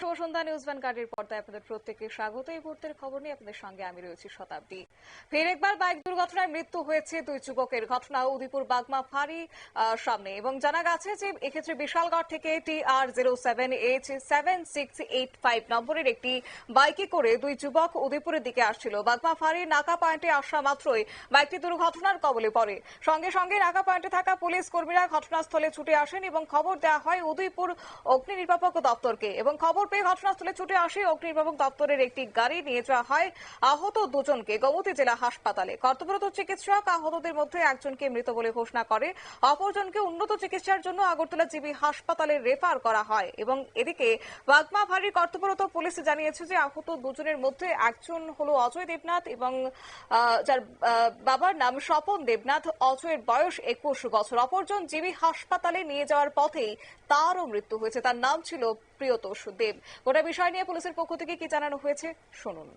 শুভ সন্ধ্যা, news ভ্যানগার্ডের পর্দায় আপনাদের প্রত্যেককে স্বাগত। এই মুহূর্তের খবর নিয়ে আপনাদের সঙ্গে আমি রয়েছি শতাব্দী। ফের একবার বাইক দুর্ঘটনায় মৃত্যু হয়েছে দুই যুবকের। ঘটনা উদিপুর বাগমা ফাঁড়ি সামনে এবং জানা গেছে যে এক্ষেত্রে বিশালগড় থেকে T R zero seven H seven six eight five নম্বরের একটি বাইকে করে দুই যুবক উদয়পুরের দিকে আসছিল। বাগমা ফাঁড়ির নাকা পয়েন্টে আসা মাত্রই বাইকটি দুর্ঘটনার কবলে পড়ে। সঙ্গে সঙ্গে নাকা পয়েন্টে থাকা পুলিশ কর্মীরা ঘটনাস্থলে ছুটে আসেন এবং খবর দেওয়া হয় উদয়পুর অগ্নি নির্বাপক দপ্তরকে। এবং খবর পেয়ে ঘটনাস্থলে ছুটে আসে অগ্নি নির্বাপক দপ্তরের একটি গাড়ি, নিয়ে যাওয়া হয় আহত দুজনকে। গোমতী জেলা হাসপাতালে কর্তব্যরত চিকিৎসক আহতদের মধ্যে একজনকে মৃত বলে ঘোষণা করে। অপরজনকে উন্নত চিকিৎসার জন্য আগরতলা জিবি হাসপাতালে রেফার করা হয় এবং এদিকে বাগমা ভারীর কর্তব্যরত পুলিশ জানিয়েছে যে আহত দুজনের মধ্যে একজন হলো অজয় দেবনাথ এবং যার বাবার নাম স্বপন দেবনাথ। অজয়ের বয়স একুশ বছর। অপরজন জিবি হাসপাতালে নিয়ে যাওয়ার পথেই তারও মৃত্যু হয়েছে। তার নাম ছিল প্রিয়তোষ দেব। গোটা বিষয় নিয়ে পুলিশের পক্ষ থেকে কি জানানো হয়েছে? শুনুন।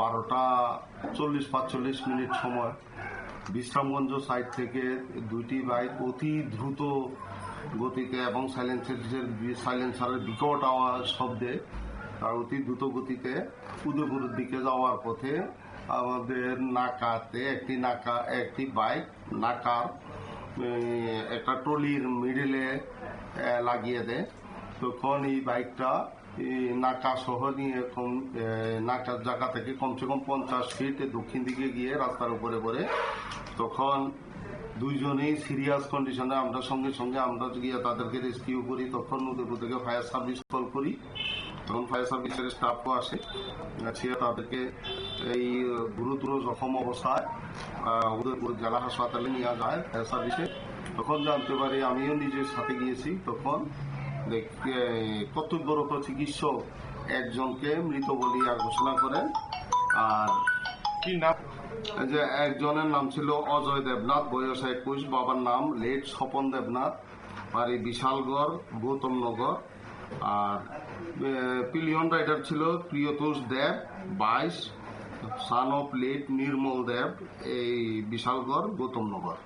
বারোটা চল্লিশ পাঁচচল্লিশ মিনিট সময়। বিশ্রামগঞ্জ সাইড থেকে দুইটি বাইক অতি দ্রুত গতিতে এবং সাইলেন্সারের সাইলেন্সারের বিকট আওয়াজ শব্দে তার অতি দ্রুত গতিতে উদয়পুরের দিকে যাওয়ার পথে আমাদের নাকাতে একটি নাকা একটি বাইক নাকার একটা ট্রলির মিডিলে লাগিয়ে দেয়। তখন এই বাইকটা নাকা সহ নিয়ে কম নাকার জায়গা থেকে কমসে কম পঞ্চাশ ফিট দক্ষিণ দিকে গিয়ে রাস্তার উপরে পড়ে। তখন দুইজনেই সিরিয়াস কন্ডিশনে আমরা সঙ্গে সঙ্গে আমরা গিয়ে তাদেরকে রেস্কিউ করি। তখন উদয়পুর থেকে ফায়ার সার্ভিস কল করি। তখন ফায়ার সার্ভিসের স্টাফও আসে সে তাদেরকে এই গুরুতর জখম অবস্থায় উদয়পুর জেলা হাসপাতালে নিয়ে যায় ফায়ার সার্ভিসে তখন জানতে পারি আমিও নিজের সাথে গিয়েছি। তখন কর্তব্যরত চিকিৎসক একজনকে মৃত বলিয়া ঘোষণা করেন আর কি নাম? যে একজনের নাম ছিল অজয় দেবনাথ বয়স একুশ বাবার নাম লেট স্বপন দেবনাথ। বাড়ি বিশালগড় গৌতমনগর। আর পিলিয়ন রাইডার ছিল প্রিয়তোষ দেব, বাইশ সান অফ লেট নির্মল দেব, এই বিশালগড় গৌতমনগর।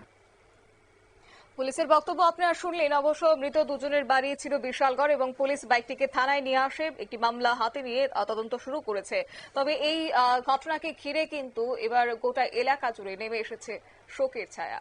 পুলিশের বক্তব্য আপনারা শুনলেন। অবশ্য মৃত দুজনের বাড়ি ছিল বিশালগড় এবং পুলিশ বাইকটিকে থানায় নিয়ে আসে। একটি মামলা হাতে নিয়ে তদন্ত শুরু করেছে। তবে এই ঘটনাকে ঘিরে কিন্তু এবার গোটা এলাকা জুড়ে নেমে এসেছে শোকের ছায়া।